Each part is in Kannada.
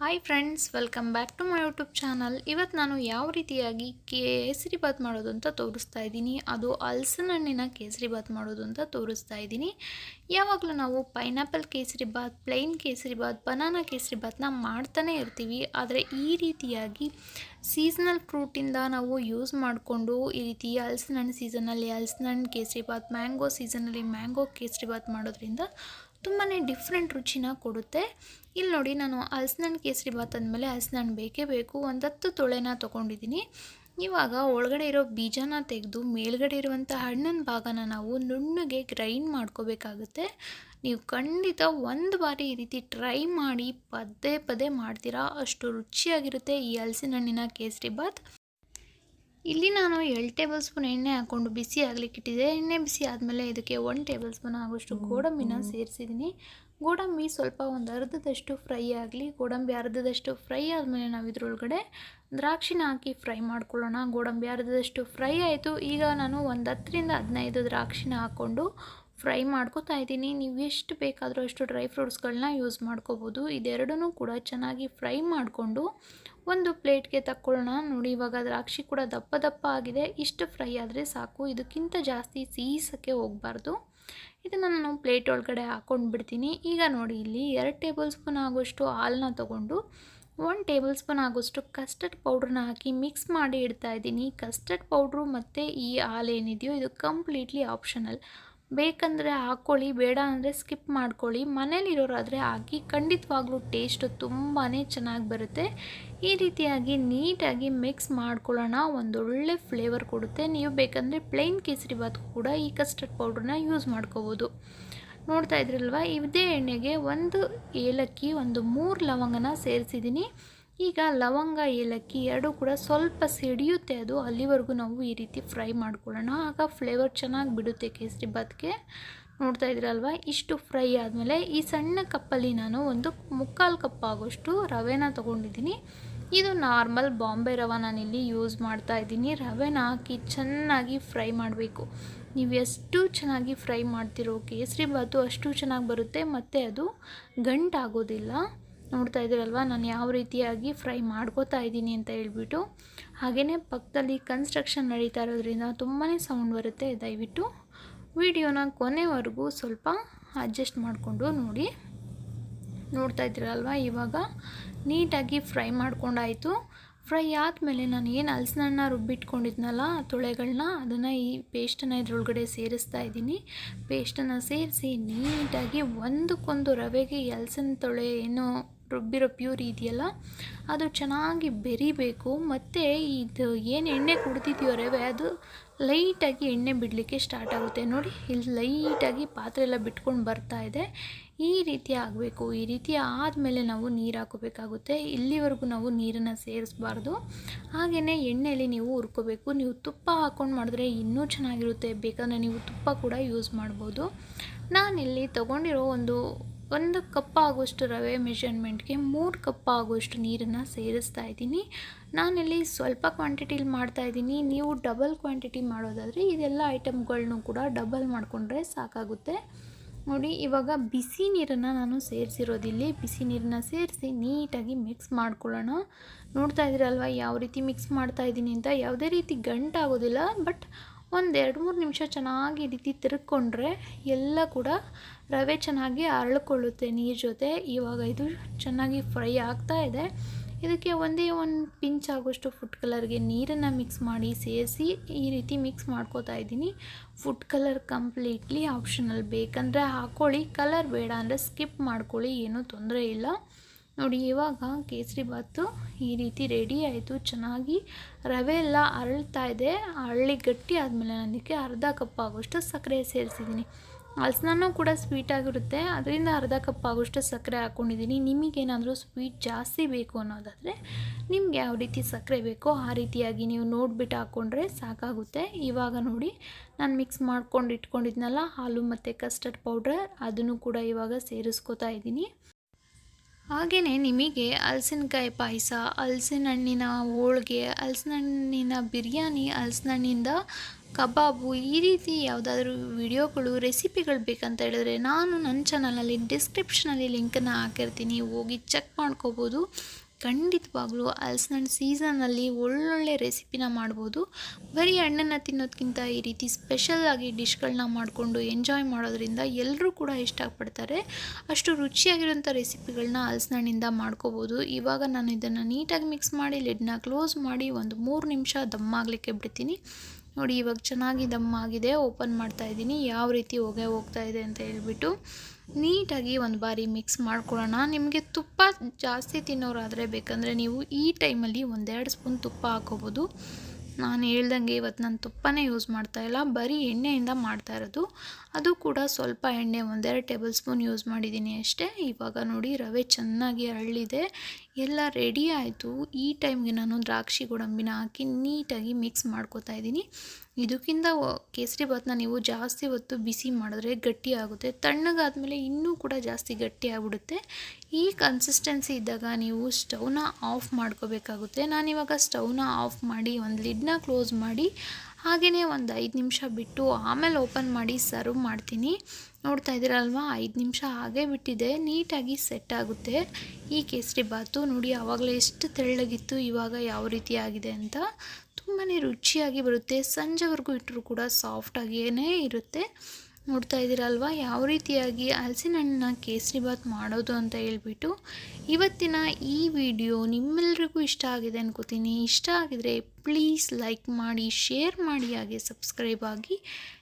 Hi friends welcome back to my YouTube channel ಇವತ್ತು ನಾನು ಯಾವ ರೀತಿಯಾಗಿ ಕೇಸರಿ ಬಾತ್ ಮಾಡೋದು ಅಂತ ತೋರಿಸ್ತಾ ಇದ್ದೀನಿ. ಅದು ಹಲ್ಸಿನ ಹಣ್ಣಿನ ಕೇಸರಿ ಬಾತ್ ಮಾಡೋದು ಅಂತ ತೋರಿಸ್ತಾ ಇದ್ದೀನಿ. ಯಾವಾಗಲೂ ನಾವು pineapple kesari bath plain kesari bath banana ಕೇಸರಿ ಬಾತ್ನ ಮಾಡ್ತಾನೆ ಇರ್ತೀವಿ. ಆದರೆ ಈ ರೀತಿಯಾಗಿ ಸೀಸನಲ್ ಫ್ರೂಟಿಂದ ನಾವು ಯೂಸ್ ಮಾಡಿಕೊಂಡು ಈ ರೀತಿ ಹಣ್ಣು ಸೀಸನಲ್ಲಿ ಹಣ್ಣು ಕೇಸರಿ ಬಾತ್ ಮ್ಯಾಂಗೋ ಸೀಸನಲ್ಲಿ ಮ್ಯಾಂಗೋ ಕೇಸರಿ ಬಾತ್ ಮಾಡೋದ್ರಿಂದ ತುಂಬಾ ಡಿಫ್ರೆಂಟ್ ರುಚಿನ ಕೊಡುತ್ತೆ. ಇಲ್ಲಿ ನೋಡಿ ನಾನು ಹಲಸಿನ ಹಣ್ಣು ಕೇಸರಿ ಬಾತ್ ಅಂದಮೇಲೆ ಹಲಸಿನ ಹಣ್ಣು ಬೇಕೇ ಬೇಕು ಒಂದು ಹತ್ತು ತೊಳೆನ ತೊಗೊಂಡಿದ್ದೀನಿ. ಇವಾಗ ಒಳಗಡೆ ಇರೋ ಬೀಜನ ತೆಗೆದು ಮೇಲ್ಗಡೆ ಇರುವಂಥ ಹಣ್ಣಿನ ಭಾಗನ ನಾವು ನುಣ್ಣಗೆ ಗ್ರೈಂಡ್ ಮಾಡ್ಕೋಬೇಕಾಗುತ್ತೆ. ನೀವು ಖಂಡಿತ ಒಂದು ಬಾರಿ ಈ ರೀತಿ ಟ್ರೈ ಮಾಡಿ ಪದೇ ಪದೇ ಮಾಡ್ತೀರಾ. ಅಷ್ಟು ರುಚಿಯಾಗಿರುತ್ತೆ ಈ ಹಲಸಿನ ಹಣ್ಣಿನ ಕೇಸರಿ ಬಾತ್ ಇಲ್ಲಿ ನಾನು ಎರಡು ಟೇಬಲ್ ಸ್ಪೂನ್ ಎಣ್ಣೆ ಹಾಕ್ಕೊಂಡು ಬಿಸಿ ಆಗಲಿಕ್ಕೆ ಇಟ್ಟಿದ್ದೆ. ಎಣ್ಣೆ ಬಿಸಿ ಆದಮೇಲೆ ಇದಕ್ಕೆ ಒನ್ ಟೇಬಲ್ ಸ್ಪೂನ್ ಆಗೋಷ್ಟು ಗೋಡಂಬಿನ ಸೇರಿಸಿದ್ದೀನಿ. ಗೋಡಂಬಿ ಸ್ವಲ್ಪ ಒಂದು ಅರ್ಧದಷ್ಟು ಫ್ರೈ ಆಗಲಿ, ಗೋಡಂಬಿ ಅರ್ಧದಷ್ಟು ಫ್ರೈ ಆದಮೇಲೆ ನಾವು ಇದ್ರೊಳಗಡೆ ದ್ರಾಕ್ಷಿನ ಹಾಕಿ ಫ್ರೈ ಮಾಡ್ಕೊಳ್ಳೋಣ. ಗೋಡಂಬಿ ಅರ್ಧದಷ್ಟು ಫ್ರೈ ಆಯಿತು. ಈಗ ನಾನು ಒಂದು ಹತ್ತರಿಂದ ಹದಿನೈದು ದ್ರಾಕ್ಷಿನ ಹಾಕ್ಕೊಂಡು ಫ್ರೈ ಮಾಡ್ಕೋತಾ ಇದ್ದೀನಿ. ನೀವು ಎಷ್ಟು ಬೇಕಾದರೂ ಅಷ್ಟು ಡ್ರೈ ಫ್ರೂಟ್ಸ್ಗಳನ್ನ ಯೂಸ್ ಮಾಡ್ಕೋಬೋದು. ಇದೆರಡೂ ಕೂಡ ಚೆನ್ನಾಗಿ ಫ್ರೈ ಮಾಡಿಕೊಂಡು ಒಂದು ಪ್ಲೇಟ್ಗೆ ತಕ್ಕೊಳ್ಳೋಣ. ನೋಡಿ, ಇವಾಗ ದ್ರಾಕ್ಷಿ ಕೂಡ ದಪ್ಪ ದಪ್ಪ ಆಗಿದೆ. ಇಷ್ಟು ಫ್ರೈ ಆದರೆ ಸಾಕು. ಇದಕ್ಕಿಂತ ಜಾಸ್ತಿ ಸೀಸಕ್ಕೆ ಹೋಗಬಾರ್ದು. ಇದನ್ನು ನಾನು ಪ್ಲೇಟ್ ಒಳಗಡೆ ಹಾಕ್ಕೊಂಡು ಬಿಡ್ತೀನಿ ಈಗ ನೋಡಿ, ಇಲ್ಲಿ ಎರಡು ಟೇಬಲ್ ಸ್ಪೂನ್ ಆಗೋಷ್ಟು ಹಾಲನ್ನ ತೊಗೊಂಡು ಒನ್ ಟೇಬಲ್ ಸ್ಪೂನ್ ಆಗೋಷ್ಟು ಕಸ್ಟರ್ಡ್ ಪೌಡ್ರನ್ನ ಹಾಕಿ ಮಿಕ್ಸ್ ಮಾಡಿ ಇಡ್ತಾ ಇದ್ದೀನಿ. ಕಸ್ಟರ್ಡ್ ಪೌಡ್ರು ಮತ್ತು ಈ ಹಾಲು ಏನಿದೆಯೋ ಇದು ಕಂಪ್ಲೀಟ್ಲಿ ಆಪ್ಷನಲ್. ಬೇಕಂದರೆ ಹಾಕ್ಕೊಳ್ಳಿ, ಬೇಡ ಅಂದರೆ ಸ್ಕಿಪ್ ಮಾಡ್ಕೊಳ್ಳಿ. ಮನೇಲಿರೋರಾದರೆ ಹಾಕಿ, ಖಂಡಿತವಾಗ್ಲೂ ಟೇಸ್ಟು ತುಂಬಾ ಚೆನ್ನಾಗಿ ಬರುತ್ತೆ. ಈ ರೀತಿಯಾಗಿ ನೀಟಾಗಿ ಮಿಕ್ಸ್ ಮಾಡ್ಕೊಳ್ಳೋಣ. ಒಂದೊಳ್ಳೆ ಫ್ಲೇವರ್ ಕೊಡುತ್ತೆ. ನೀವು ಬೇಕಂದರೆ ಪ್ಲೈನ್ ಕೇಸರಿ ಬಾತ್ ಕೂಡ ಈ ಕಸ್ಟರ್ಡ್ ಪೌಡ್ರನ್ನ ಯೂಸ್ ಮಾಡ್ಕೋಬೋದು. ನೋಡ್ತಾ ಇದ್ರಲ್ವ? ಇದೇ ಎಣ್ಣೆಗೆ ಒಂದು ಏಲಕ್ಕಿ, ಒಂದು ಮೂರು ಲವಂಗನ ಸೇರಿಸಿದ್ದೀನಿ. ಈಗ ಲವಂಗ, ಏಲಕ್ಕಿ ಎರಡೂ ಕೂಡ ಸ್ವಲ್ಪ ಸಿಡಿಯುತ್ತೆ ಅದು. ಅಲ್ಲಿವರೆಗೂ ನಾವು ಈ ರೀತಿ ಫ್ರೈ ಮಾಡ್ಕೊಳ್ಳೋಣ. ಆಗ ಫ್ಲೇವರ್ ಚೆನ್ನಾಗಿ ಬಿಡುತ್ತೆ ಕೇಸರಿ ಬಾತ್ಗೆ ನೋಡ್ತಾ ಇದ್ದೀರಲ್ವ? ಇಷ್ಟು ಫ್ರೈ ಆದಮೇಲೆ ಈ ಸಣ್ಣ ಕಪ್ಪಲ್ಲಿ ನಾನು ಒಂದು ಮುಕ್ಕಾಲು ಕಪ್ ಆಗೋಷ್ಟು ರವೆನ ತೊಗೊಂಡಿದ್ದೀನಿ. ಇದು ನಾರ್ಮಲ್ ಬಾಂಬೆ ರವೆ ನಾನಿಲ್ಲಿ ಯೂಸ್ ಮಾಡ್ತಾ ಇದ್ದೀನಿ. ರವೆನ ಹಾಕಿ ಚೆನ್ನಾಗಿ ಫ್ರೈ ಮಾಡಬೇಕು. ನೀವು ಎಷ್ಟು ಚೆನ್ನಾಗಿ ಫ್ರೈ ಮಾಡ್ತಿರೋ ಕೇಸರಿ ಬಾತು ಅಷ್ಟು ಚೆನ್ನಾಗಿ ಬರುತ್ತೆ. ಮತ್ತು ಅದು ಗಂಟಾಗೋದಿಲ್ಲ. ನೋಡ್ತಾ ಇದ್ದೀರಲ್ವ? ನಾನು ಯಾವ ರೀತಿಯಾಗಿ ಫ್ರೈ ಮಾಡ್ಕೋತಾ ಇದ್ದೀನಿ ಅಂತ ಹೇಳ್ಬಿಟ್ಟು ಹಾಗೆಯೇ ಪಕ್ಕದಲ್ಲಿ ಕನ್ಸ್ಟ್ರಕ್ಷನ್ ನಡೀತಾ ಇರೋದ್ರಿಂದ ತುಂಬಾ ಸೌಂಡ್ ಬರುತ್ತೆ. ದಯವಿಟ್ಟು ವಿಡಿಯೋನ ಕೊನೆವರೆಗೂ ಸ್ವಲ್ಪ ಅಡ್ಜಸ್ಟ್ ಮಾಡಿಕೊಂಡು ನೋಡಿ. ನೋಡ್ತಾ ಇದ್ದೀರಲ್ವ? ಇವಾಗ ನೀಟಾಗಿ ಫ್ರೈ ಮಾಡ್ಕೊಂಡಾಯಿತು. ಫ್ರೈ ಆದಮೇಲೆ ನಾನು ಏನು ಹಲಸಿನಣ್ಣ ರುಬ್ಬಿಟ್ಕೊಂಡಿದ್ನಲ್ಲ ತೊಳೆಗಳನ್ನ ಅದನ್ನು ಈ ಪೇಸ್ಟನ್ನು ಇದ್ರೊಳಗಡೆ ಸೇರಿಸ್ತಾ ಇದ್ದೀನಿ. ಪೇಸ್ಟನ್ನು ಸೇರಿಸಿ ನೀಟಾಗಿ ಒಂದಕ್ಕೊಂದು ರವೆಗೆ ಹಲಸಿನ ತೊಳೆ ಏನು ರುಬ್ಬಿರೋ ಪ್ಯೂರಿ ಇದೆಯಲ್ಲ, ಅದು ಚೆನ್ನಾಗಿ ಬೆರಿಬೇಕು. ಮತ್ತು ಇದು ಏನು ಎಣ್ಣೆ ಕುಡ್ದಿದೆಯೋ ರವೆ, ಅದು ಲೈಟಾಗಿ ಎಣ್ಣೆ ಬಿಡಲಿಕ್ಕೆ ಸ್ಟಾರ್ಟ್ ಆಗುತ್ತೆ. ನೋಡಿ, ಇಲ್ಲಿ ಲೈಟಾಗಿ ಪಾತ್ರೆ ಎಲ್ಲ ಬಿಟ್ಕೊಂಡು ಬರ್ತಾ ಇದೆ. ಈ ರೀತಿ ಆಗಬೇಕು. ಈ ರೀತಿ ಆದಮೇಲೆ ನಾವು ನೀರು ಹಾಕೋಬೇಕಾಗುತ್ತೆ. ಇಲ್ಲಿವರೆಗೂ ನಾವು ನೀರನ್ನು ಸೇರಿಸ್ಬಾರ್ದು. ಹಾಗೆಯೇ ಎಣ್ಣೆಯಲ್ಲಿ ನೀವು ಹುರ್ಕೋಬೇಕು. ನೀವು ತುಪ್ಪ ಹಾಕ್ಕೊಂಡು ಮಾಡಿದ್ರೆ ಇನ್ನೂ ಚೆನ್ನಾಗಿರುತ್ತೆ. ಬೇಕಂದರೆ ನೀವು ತುಪ್ಪ ಕೂಡ ಯೂಸ್ ಮಾಡ್ಬೋದು. ನಾನಿಲ್ಲಿ ತೊಗೊಂಡಿರೋ ಒಂದು ಒಂದು ಕಪ್ ಆಗುವಷ್ಟು ರವೆ ಮೆಷರ್ಮೆಂಟ್ಗೆ ಮೂರು ಕಪ್ ಆಗುವಷ್ಟು ನೀರನ್ನು ಸೇರಿಸ್ತಾ ಇದ್ದೀನಿ. ನಾನಿಲ್ಲಿ ಸ್ವಲ್ಪ ಕ್ವಾಂಟಿಟಿಲಿ ಮಾಡ್ತಾ ಇದ್ದೀನಿ. ನೀವು ಡಬಲ್ ಕ್ವಾಂಟಿಟಿ ಮಾಡೋದಾದರೆ ಇದೆಲ್ಲ ಐಟಮ್ಗಳನ್ನೂ ಕೂಡ ಡಬಲ್ ಮಾಡಿಕೊಂಡ್ರೆ ಸಾಕಾಗುತ್ತೆ. ನೋಡಿ, ಇವಾಗ ಬಿಸಿ ನೀರನ್ನು ನಾನು ಸೇರಿಸಿರೋದಿಲ್ಲಿ ಬಿಸಿ ನೀರನ್ನ ಸೇರಿಸಿ ನೀಟಾಗಿ ಮಿಕ್ಸ್ ಮಾಡ್ಕೊಳ್ಳೋಣ. ನೋಡ್ತಾ ಇದ್ದೀರಲ್ವ, ಯಾವ ರೀತಿ ಮಿಕ್ಸ್ ಮಾಡ್ತಾ ಇದ್ದೀನಿ ಅಂತ? ಯಾವುದೇ ರೀತಿ ಗಂಟಾಗೋದಿಲ್ಲ ಬಟ್ ಒಂದು ಎರಡು ಮೂರು ನಿಮಿಷ ಚೆನ್ನಾಗಿ ಈ ರೀತಿ ತಿರುಗ್ಕೊಂಡ್ರೆ ಎಲ್ಲ ಕೂಡ ರವೆ ಚೆನ್ನಾಗಿ ಅರಳ್ಕೊಳ್ಳುತ್ತೆ ನೀರು ಜೊತೆ. ಇವಾಗ ಇದು ಚೆನ್ನಾಗಿ ಫ್ರೈ ಆಗ್ತಾ ಇದೆ. ಇದಕ್ಕೆ ಒಂದೇ ಒಂದು ಪಿಂಚ್ ಆಗೋಷ್ಟು ಫುಡ್ ಕಲರ್ಗೆ ನೀರನ್ನು ಮಿಕ್ಸ್ ಮಾಡಿ ಸೇರಿಸಿ ಈ ರೀತಿ ಮಿಕ್ಸ್ ಮಾಡ್ಕೋತಾ ಇದ್ದೀನಿ. ಫುಡ್ ಕಲರ್ ಕಂಪ್ಲೀಟ್ಲಿ ಆಪ್ಷನಲ್ ಬೇಕಂದರೆ ಹಾಕ್ಕೊಳ್ಳಿ ಕಲರ್ ಬೇಡ ಅಂದರೆ ಸ್ಕಿಪ್ ಮಾಡ್ಕೊಳ್ಳಿ, ಏನೂ ತೊಂದರೆ ಇಲ್ಲ. ನೋಡಿ, ಇವಾಗ ಕೇಸರಿ ಬಾತು ಈ ರೀತಿ ರೆಡಿ ಆಯಿತು. ಚೆನ್ನಾಗಿ ರವೆ ಎಲ್ಲ ಅರಳ್ತಾ ಇದೆ. ಅರಳಿ ಗಟ್ಟಿ ಆದಮೇಲೆ ನನಗೆ ಅರ್ಧ ಕಪ್ ಆಗೋಷ್ಟು ಸಕ್ಕರೆ ಸೇರಿಸಿದ್ದೀನಿ. ಹಲಸನೂ ಕೂಡ ಸ್ವೀಟಾಗಿರುತ್ತೆ ಅದರಿಂದ ಅರ್ಧ ಕಪ್ ಆಗೋಷ್ಟು ಸಕ್ಕರೆ ಹಾಕ್ಕೊಂಡಿದ್ದೀನಿ ನಿಮಗೇನಾದರೂ ಸ್ವೀಟ್ ಜಾಸ್ತಿ ಬೇಕು ಅನ್ನೋದಾದರೆ ನಿಮ್ಗೆ ಯಾವ ರೀತಿ ಸಕ್ಕರೆ ಬೇಕೋ ಆ ರೀತಿಯಾಗಿ ನೀವು ನೋಡಿಬಿಟ್ಟು ಹಾಕ್ಕೊಂಡ್ರೆ ಸಾಕಾಗುತ್ತೆ. ಇವಾಗ ನೋಡಿ, ನಾನು ಮಿಕ್ಸ್ ಮಾಡ್ಕೊಂಡು ಇಟ್ಕೊಂಡಿದ್ನಲ್ಲ ಹಾಲು ಮತ್ತು ಕಸ್ಟರ್ಡ್ ಪೌಡ್ರ್ ಅದನ್ನು ಕೂಡ ಇವಾಗ ಸೇರಿಸ್ಕೊತಾ ಇದ್ದೀನಿ. ಹಾಗೆಯೇ ನಿಮಗೆ ಹಲಸಿನಕಾಯಿ ಪಾಯಸ ಹಲಸಿನ ಹಣ್ಣಿನ ಹೋಳಿಗೆ ಹಲಸಿನ ಹಣ್ಣಿನ ಬಿರಿಯಾನಿ ಹಲಸಿನ ಹಣ್ಣಿಂದ ಕಬಾಬು ಈ ರೀತಿ ಯಾವುದಾದ್ರೂ ವಿಡಿಯೋಗಳು, ರೆಸಿಪಿಗಳು ಬೇಕಂತ ಹೇಳಿದ್ರೆ ನಾನು ನನ್ನ ಚಾನಲಲ್ಲಿ ಡಿಸ್ಕ್ರಿಪ್ಷನಲ್ಲಿ ಲಿಂಕನ್ನು ಹಾಕಿರ್ತೀನಿ. ಹೋಗಿ ಚೆಕ್ ಮಾಡ್ಕೋಬೋದು. ಖಂಡಿತವಾಗ್ಲೂ ಹಲಸಿನಣ್ಣು ಸೀಸನಲ್ಲಿ ಒಳ್ಳೊಳ್ಳೆ ರೆಸಿಪಿನ ಮಾಡ್ಬೋದು. ಬರೀ ಹಣ್ಣನ್ನು ತಿನ್ನೋದಕ್ಕಿಂತ ಈ ರೀತಿ ಸ್ಪೆಷಲಾಗಿ ಡಿಶ್ಗಳನ್ನ ಮಾಡಿಕೊಂಡು ಎಂಜಾಯ್ ಮಾಡೋದ್ರಿಂದ ಎಲ್ಲರೂ ಕೂಡ ಇಷ್ಟಪಡ್ತಾರೆ. ಅಷ್ಟು ರುಚಿಯಾಗಿರೋಂಥ ರೆಸಿಪಿಗಳನ್ನ ಹಲಸಿನಣ್ಣಿಂದ ಮಾಡ್ಕೋಬೋದು. ಇವಾಗ ನಾನು ಇದನ್ನು ನೀಟಾಗಿ ಮಿಕ್ಸ್ ಮಾಡಿ ಲಿಡ್ನ ಕ್ಲೋಸ್ ಮಾಡಿ ಒಂದು ಮೂರು ನಿಮಿಷ ದಮ್ಮಾಗಲಿಕ್ಕೆ ಬಿಡ್ತೀನಿ. ನೋಡಿ ಇವಾಗ ಚೆನ್ನಾಗಿ ದಮ್ಮಾಗಿದೆ ಓಪನ್ ಮಾಡ್ತಾ ಇದ್ದೀನಿ. ಯಾವ ರೀತಿ ಹೊಗೆ ಹೋಗ್ತಾ ಇದೆ ಅಂತ ಹೇಳ್ಬಿಟ್ಟು ನೀಟಾಗಿ ಒಂದು ಬಾರಿ ಮಿಕ್ಸ್ ಮಾಡ್ಕೊಳ್ಳೋಣ. ನಿಮಗೆ ತುಪ್ಪ ಜಾಸ್ತಿ ತಿನ್ನೋರಾದರೆ ಬೇಕಂದರೆ ನೀವು ಈ ಟೈಮಲ್ಲಿ ಒಂದೆರಡು ಸ್ಪೂನ್ ತುಪ್ಪ ಹಾಕೋಬೋದು ನಾನು ಹೇಳ್ದಂಗೆ ಇವತ್ತು ನಾನು ತುಪ್ಪನೇ ಯೂಸ್ ಮಾಡ್ತಾ ಇಲ್ಲ. ಬರೀ ಎಣ್ಣೆಯಿಂದ ಮಾಡ್ತಾ ಇರೋದು. ಅದು ಕೂಡ ಸ್ವಲ್ಪ ಎಣ್ಣೆ ಒಂದೆರಡು ಟೇಬಲ್ ಸ್ಪೂನ್ ಯೂಸ್ ಮಾಡಿದ್ದೀನಿ ಅಷ್ಟೇ. ಇವಾಗ ನೋಡಿ ರವೆ ಚೆನ್ನಾಗಿ ಅರಳಿದೆ. ಎಲ್ಲ ರೆಡಿ ಆಯಿತು. ಈ ಟೈಮ್ಗೆ ನಾನು ದ್ರಾಕ್ಷಿ ಗೋಡಂಬಿನ ಹಾಕಿ ನೀಟಾಗಿ ಮಿಕ್ಸ್ ಮಾಡ್ಕೋತಾ ಇದ್ದೀನಿ. ಇದಕ್ಕಿಂತ ಕೇಸರಿ ಭಾತ್ನ ನೀವು ಜಾಸ್ತಿ ಹೊತ್ತು ಬಿಸಿ ಮಾಡಿದ್ರೆ ಗಟ್ಟಿ ಆಗುತ್ತೆ. ತಣ್ಣಗಾದಮೇಲೆ ಇನ್ನೂ ಕೂಡ ಜಾಸ್ತಿ ಗಟ್ಟಿ ಆಗಿಬಿಡುತ್ತೆ. ಈ ಕನ್ಸಿಸ್ಟೆನ್ಸಿ ಇದ್ದಾಗ ನೀವು ಸ್ಟವ್ನ ಆಫ್ ಮಾಡ್ಕೋಬೇಕಾಗುತ್ತೆ. ನಾನಿವಾಗ ಸ್ಟವ್ನ ಆಫ್ ಮಾಡಿ ಒಂದು ಲಿಡ್ನ ಕ್ಲೋಸ್ ಮಾಡಿ ಹಾಗೆಯೇ ಒಂದು ಐದು ನಿಮಿಷ ಬಿಟ್ಟು ಆಮೇಲೆ ಓಪನ್ ಮಾಡಿ ಸರ್ವ್ ಮಾಡ್ತೀನಿ. ನೋಡ್ತಾ ಇದ್ದೀರಲ್ವ? ಐದು ನಿಮಿಷ ಹಾಗೆ ಬಿಟ್ಟಿದೆ. ನೀಟಾಗಿ ಸೆಟ್ ಆಗುತ್ತೆ. ಈ ಕೇಸರಿ ಬಾತು ನೋಡಿ ಆವಾಗಲೇ ಎಷ್ಟು ತೆಳ್ಳಗಿತ್ತು, ಇವಾಗ ಯಾವ ರೀತಿ ಆಗಿದೆ ಅಂತ. ತುಂಬಾ ರುಚಿಯಾಗಿ ಬರುತ್ತೆ. ಸಂಜೆವರೆಗೂ ಇಟ್ಟರೂ ಕೂಡ ಸಾಫ್ಟಾಗಿಯೇ ಇರುತ್ತೆ. ನೋಡ್ತಾ ಇದ್ದೀರಲ್ವ ಯಾವ ರೀತಿಯಾಗಿ ಹಲಸಿನ ಹಣ್ಣಿನ ಕೇಸರಿ ಬಾತ್ ಮಾಡೋದು ಅಂತ ಹೇಳ್ಬಿಟ್ಟು ಇವತ್ತಿನ ಈ ವಿಡಿಯೋ ನಿಮ್ಮೆಲ್ರಿಗೂ ಇಷ್ಟ ಆಗಿದೆ ಅನ್ಕೋತೀನಿ. ಇಷ್ಟ ಆಗಿದರೆ ಪ್ಲೀಸ್ ಲೈಕ್ ಮಾಡಿ, ಶೇರ್ ಮಾಡಿ, ಹಾಗೆ ಸಬ್ಸ್ಕ್ರೈಬ್ ಆಗಿ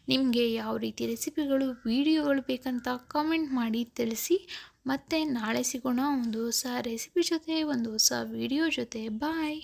ನಿಮಗೆ ಯಾವ ರೀತಿ ರೆಸಿಪಿಗಳು, ವಿಡಿಯೋಗಳು ಬೇಕಂತ ಕಾಮೆಂಟ್ ಮಾಡಿ ತಿಳಿಸಿ. ಮತ್ತು ನಾಳೆ ಸಿಗೋಣ ಒಂದು ಹೊಸ ರೆಸಿಪಿ ಜೊತೆ, ಒಂದು ಹೊಸ ವಿಡಿಯೋ ಜೊತೆ. ಬಾಯ್!